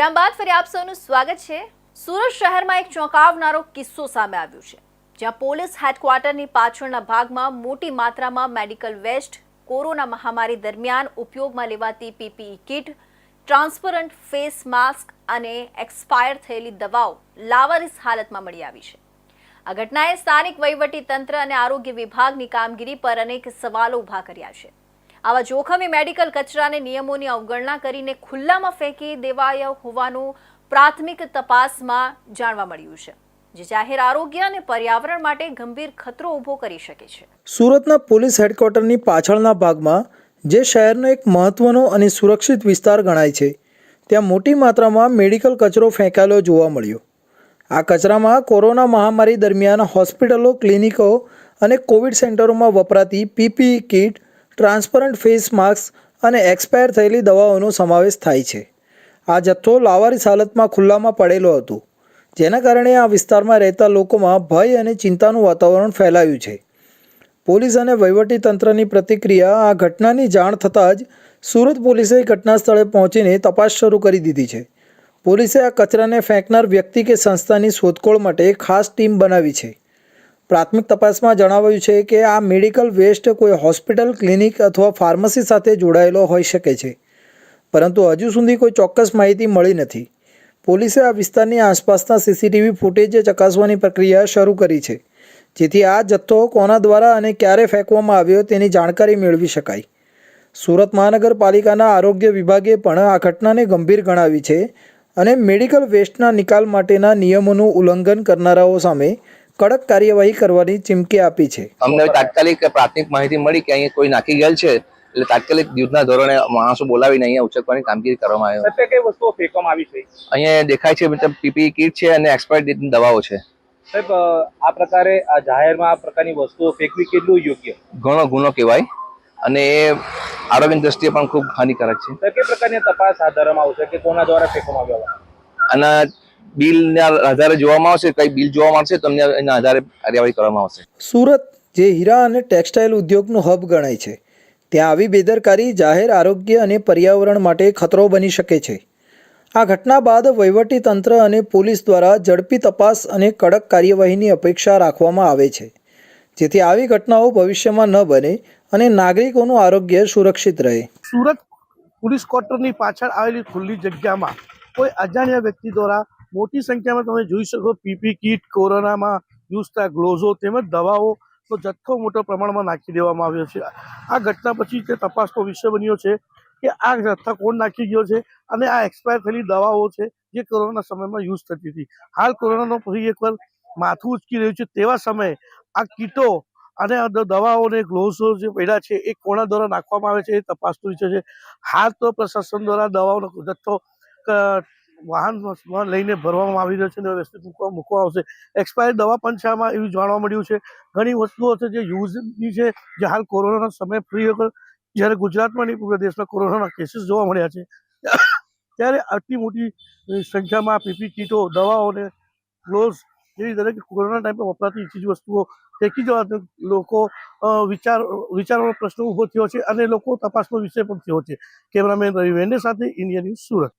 ત્યારબાદ ફરી આપ સૌનું સ્વાગત છે. સુરત શહેરમાં એક ચોંકાવનારો કિસ્સો સામે આવ્યો છે. જ્યાં પોલીસ હેડક્વાર્ટરની પાછળના ભાગમાં મોટી માત્રામાં મેડિકલ વેસ્ટ, કોરોના મહામારી દરમિયાન ઉપયોગમાં લેવાતી PPE kit, transparent face mask અને એક્સપાયર થયેલી દવાઓ લાવારીસ હાલતમાં મળી આવી છે. આ ઘટનાએ સ્થાનિક વહીવટી તંત્ર અને આરોગ્ય વિભાગની કામગીરી પર અનેક સવાલો ઊભા કર્યા છે. આવા જોખમી મેડિકલ કચરાને નિયમોની અવગણના કરીને ખુલ્લામાં ફેંકી દેવાયા હોવાનું પ્રાથમિક તપાસમાં જાણવા મળ્યું છે, જે જાહેર આરોગ્ય અને પર્યાવરણ માટે ગંભીર ખતરો ઊભો કરી શકે છે. સુરતના પોલીસ હેડક્વાર્ટરની પાછળના ભાગમાં, જે શહેરનો એક મહત્વનો અને સુરક્ષિત વિસ્તાર ગણાય છે, ત્યાં મોટી માત્રામાં મેડિકલ કચરો ફેંકાયેલો જોવા મળ્યો. આ કચરામાં કોરોના મહામારી દરમિયાન હોસ્પિટલો, ક્લિનિકો અને કોવિડ સેન્ટરોમાં વપરાતી PPE kit transparent face mask અને એક્સપાયર થયેલી દવાઓનો સમાવેશ થાય છે. આ જથ્થો લાવારીસ હાલતમાં ખુલ્લામાં પડેલો હતો, જેના કારણે આ વિસ્તારમાં રહેતા લોકોમાં ભય અને ચિંતાનું વાતાવરણ ફેલાયું છે. પોલીસ અને વહીવટી તંત્રની પ્રતિક્રિયા, આ ઘટનાની જાણ થતાં જ સુરત પોલીસે ઘટના સ્થળે પહોંચીને તપાસ શરૂ કરી દીધી છે. પોલીસે આ કચરાને ફેંકનાર વ્યક્તિ કે સંસ્થાની શોધખોળ માટે ખાસ ટીમ બનાવી છે. પ્રાથમિક તપાસમાં જણાવાયું છે કે આ મેડિકલ વેસ્ટ કોઈ હોસ્પિટલ, ક્લિનિક અથવા ફાર્મસી સાથે જોડાયેલો હોઈ શકે છે. પરંતુ હજુ સુધી કોઈ ચોક્કસ માહિતી મળી નથી. પોલીસે આ વિસ્તારની આસપાસના સીસીટીવી ફૂટેજ ચકાસવાની પ્રક્રિયા શરૂ કરી છે. જેથી આ જથ્થો કોના દ્વારા અને ક્યારે ફેંકવામાં આવ્યો તેની જાણકારી મેળવી શકાય. સુરત મહાનગરપાલિકાના આરોગ્ય વિભાગે પણ આ ઘટનાને ગંભીર ગણાવી છે અને મેડિકલ વેસ્ટના નિકાલ માટેના નિયમોનું ઉલ્લંઘન કરનારાઓ સામે કડક કાર્યવાહી કરવાની ચીમકી આપી છે. અમને તાત્કાલિક પ્રાથમિક માહિતી મળી કે અહીંયા કોઈ નાખી ગયેલ છે એટલે તાત્કાલિક યુદ્ધના ધોરણે માણસો બોલાવીને અહીંયા ઉચકવાની કામગીરી કરવામાં આવી. સાહેબ કઈ વસ્તુઓ ફેંકવામાં આવી છે? અહીંયા દેખાય છે મતલબ પીપી કીટ છે અને એક્સપાયર ડેટની દવાઓ છે. સાહેબ આ પ્રકારે આ જાહેરમાં આ પ્રકારની વસ્તુઓ ફેંકવી કેટલું યોગ્ય? ઘણો ગુનો કહેવાય અને એ આરોગ્યની દ્રષ્ટિએ પણ ખૂબ હાનિકારક છે. કઈ પ્રકારની તપાસ હાથ ધરવામાં આવશે કે કોના દ્વારા ફેંકવામાં આવ્યા અને બિલના આધારે જોવામાં આવશે કઈ બિલ જોવામાં આવશે તમને એના આધારે કાર્યવાહી કરવામાં આવશે. સુરત જે હીરા અને ટેક્સટાઇલ ઉદ્યોગનું હબ ગણાય છે ત્યાં આવી બેદરકારી જાહેર આરોગ્ય અને પર્યાવરણ માટે ખતરો બની શકે છે. આ ઘટના બાદ વહીવટી તંત્ર અને પોલીસ દ્વારા ઝડપી તપાસ અને કડક કાર્યવાહીની અપેક્ષા રાખવામાં આવે છે. જેથી આવી ઘટનાઓ ભવિષ્યમાં ન બને અને નાગરિકોનું આરોગ્ય સુરક્ષિત રહે. સુરત પોલીસ ક્વાર્ટરની પાછળ આવેલી ખુલ્લી જગ્યામાં કોઈ અજાણ્યા વ્યક્તિ દ્વારા મોટી સંખ્યામાં તમે જોઈ શકો પીપી કીટ, કોરોનામાં યુઝ થતા ગ્લોઝો તેમજ દવાઓ તો જથ્થો મોટા પ્રમાણમાં નાખી દેવામાં આવ્યો છે. આ ઘટના પછી તે તપાસનો વિષય બન્યો છે કે આ જથ્થા કોણ નાખી ગયો છે અને આ એક્સપાયર થયેલી દવાઓ છે જે કોરોના સમયમાં યુઝ થતી હતી. હાલ કોરોનાનો ફરી એકવાર માથું ઉચકી રહ્યું છે તેવા સમયે આ કીટો અને દવાઓ અને ગ્લોવ્સો જે પડ્યા છે એ કોના દ્વારા નાખવામાં આવે છે એ તપાસનો વિષય છે. હાલ તો પ્રશાસન દ્વારા દવાઓનો જથ્થો વાહનમાં લઈને ભરવામાં આવી રહ્યો છે અને વ્યવસ્થિત મૂકવા મૂકવા આવશે. એક્સપાયર દવા પણ છે એવું જાણવા મળ્યું છે. ઘણી વસ્તુઓ છે જે યુઝની છે. જે હાલ કોરોનાના સમય ફ્રી જ્યારે ગુજરાતમાં નહીં, પૂરા દેશમાં કોરોનાના કેસીસ જોવા મળ્યા છે. ત્યારે આટલી મોટી સંખ્યામાં પીપી કીટો દવાઓને ગ્લોવ્સ જેવી દરેક કોરોના ટાઈમે વપરાતી ચીજ વસ્તુઓ ફેંકી જવા લોકો વિચાર વિચારવાનો પ્રશ્ન ઊભો થયો છે અને લોકો તપાસનો વિષય પણ થયો છે. કેમેરામેન રવિ વેન્ડે સાથે ઇન્ડિયા ન્યૂઝ સુરત.